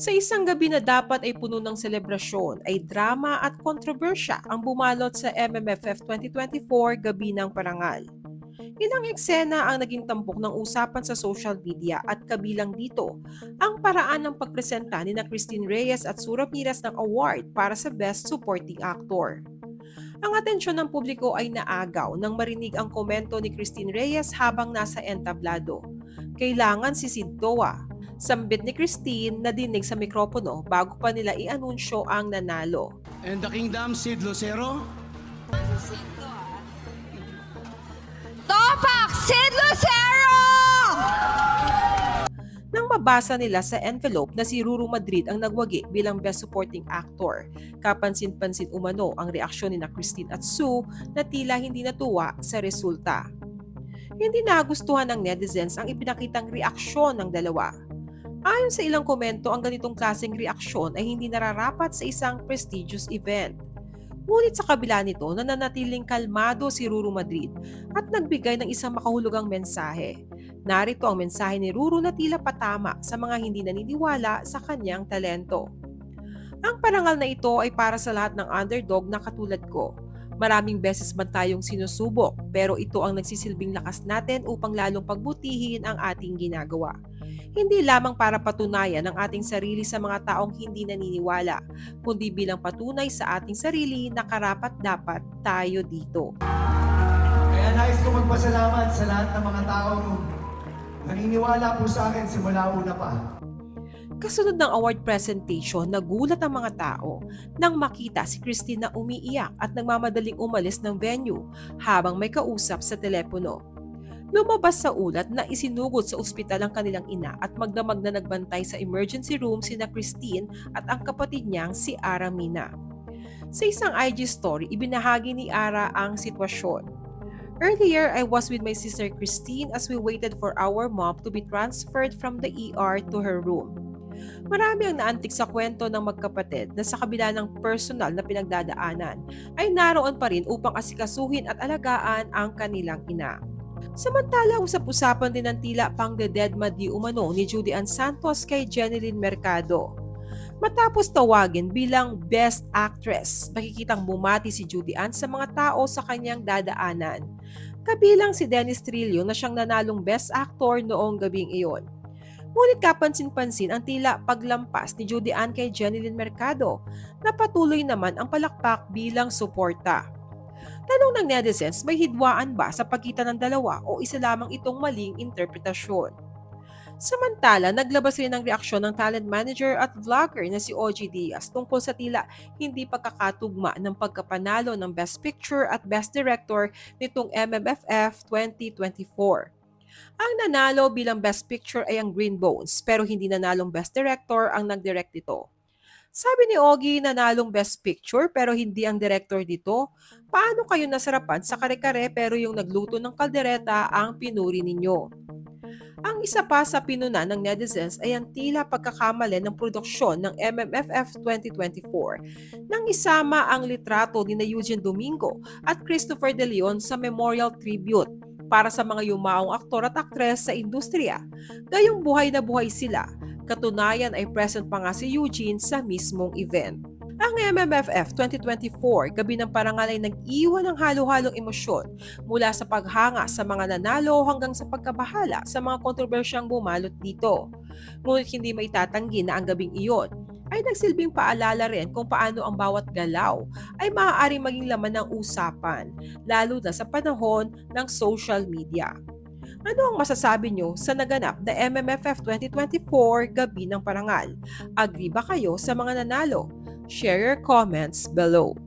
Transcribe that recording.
Sa isang gabi na dapat ay puno ng selebrasyon, ay drama at kontrobersya ang bumalot sa MMFF 2024 Gabi ng Parangal. Ilang eksena ang naging tampok ng usapan sa social media at kabilang dito ang paraan ng pagpresenta ni na Christine Reyes at Sura Miras ng award para sa Best Supporting Actor. Ang atensyon ng publiko ay naagaw nang marinig ang komento ni Christine Reyes habang nasa entablado. Kailangan si Sintoa Sambit ni Christine na dinig sa mikropono bago pa nila i-anunsyo ang nanalo. And the kingdom, Sid Lucero. Topak Sid Lucero! Nang mabasa nila sa envelope na si Ruru Madrid ang nagwagi bilang Best Supporting Actor, kapansin-pansin umano ang reaksyon ni na Christine at Sue na tila hindi natuwa sa resulta. Hindi nagustuhan ng netizens ang ipinakitang reaksyon ng dalawa. Ayon sa ilang komento, ang ganitong klaseng reaksyon ay hindi nararapat sa isang prestigious event. Ngunit sa kabila nito, nananatiling kalmado si Ruru Madrid at nagbigay ng isang makahulugang mensahe. Narito ang mensahe ni Ruru na tila patama sa mga hindi naniniwala sa kanyang talento. Ang parangal na ito ay para sa lahat ng underdog na katulad ko. Maraming beses man tayong sinusubok, pero ito ang nagsisilbing lakas natin upang lalong pagbutihin ang ating ginagawa hindi lamang para patunayan ang ating sarili sa mga taong hindi naniniwala, kundi bilang patunay sa ating sarili na karapat dapat tayo dito. Kaya nais ko magpasalamat sa lahat ng mga taong naniniwala po sa akin simula una pa. Kasunod ng award presentation, nagulat ang mga tao nang makita si Christine na umiiyak at nagmamadaling umalis ng venue habang may kausap sa telepono. Lumabas sa ulat na isinugod sa ospital ang kanilang ina at magdamag na nagbantay sa emergency room sina Christine at ang kapatid niyang si Aramina. Sa isang IG story, ibinahagi ni Ara ang sitwasyon. Earlier, I was with my sister Christine as we waited for our mom to be transferred from the ER to her room. Marami ang naantik sa kwento ng magkapatid na sa kabila ng personal na pinagdadaanan ay naroon pa rin upang asikasuhin at alagaan ang kanilang ina. Samantala, usap-usapan din ng tila pang the dead madi umano ni Judy Ann Santos kay Jeneline Mercado. Matapos tawagin bilang Best Actress, makikitang bumati si Judy Ann sa mga tao sa kanyang dadaanan. Kabilang si Dennis Trillo na siyang nanalong Best Actor noong gabing iyon. Ngunit kapansin-pansin ang tila paglampas ni Judy Ann kay Jeneline Mercado na patuloy naman ang palakpak bilang suporta. Tanong ng netizens, may hidwaan ba sa pagitan ng dalawa o isa lamang itong maling interpretasyon? Samantala, naglabas rin ng reaksyon ng talent manager at vlogger na si OG Diaz tungkol sa tila hindi pagkakatugma ng pagkapanalo ng Best Picture at Best Director nitong MMFF 2024. Ang nanalo bilang Best Picture ay ang Green Bones pero hindi nanalong Best Director ang nag-direct nito. Sabi ni Ogie nanalong Best Picture pero hindi ang director dito. Paano kayo nasarapan sa kare-kare pero yung nagluto ng kaldereta ang pinuri ninyo? Ang isa pa sa pinuna ng netizens ay ang tila pagkakamali ng produksyon ng MMFF 2024 nang isama ang litrato ni na Eugene Domingo at Christopher De Leon sa memorial tribute para sa mga yumaong aktor at aktres sa industriya. Gayong buhay na buhay sila Katunayan ay present pa nga si Eugene sa mismong event. Ang MMFF 2024 gabi ng parangal ay nag-iwan ng halo-halong emosyon mula sa paghanga sa mga nanalo hanggang sa pagkabahala sa mga kontrobersyang bumalot dito. Ngunit hindi may tatanggi na ang gabing iyon ay nagsilbing paalala rin kung paano ang bawat galaw ay maaaring maging laman ng usapan, lalo na sa panahon ng social media. Ano ang masasabi nyo sa naganap na MMFF 2024 Gabi ng Parangal? Agree ba kayo sa mga nanalo? Share your comments below.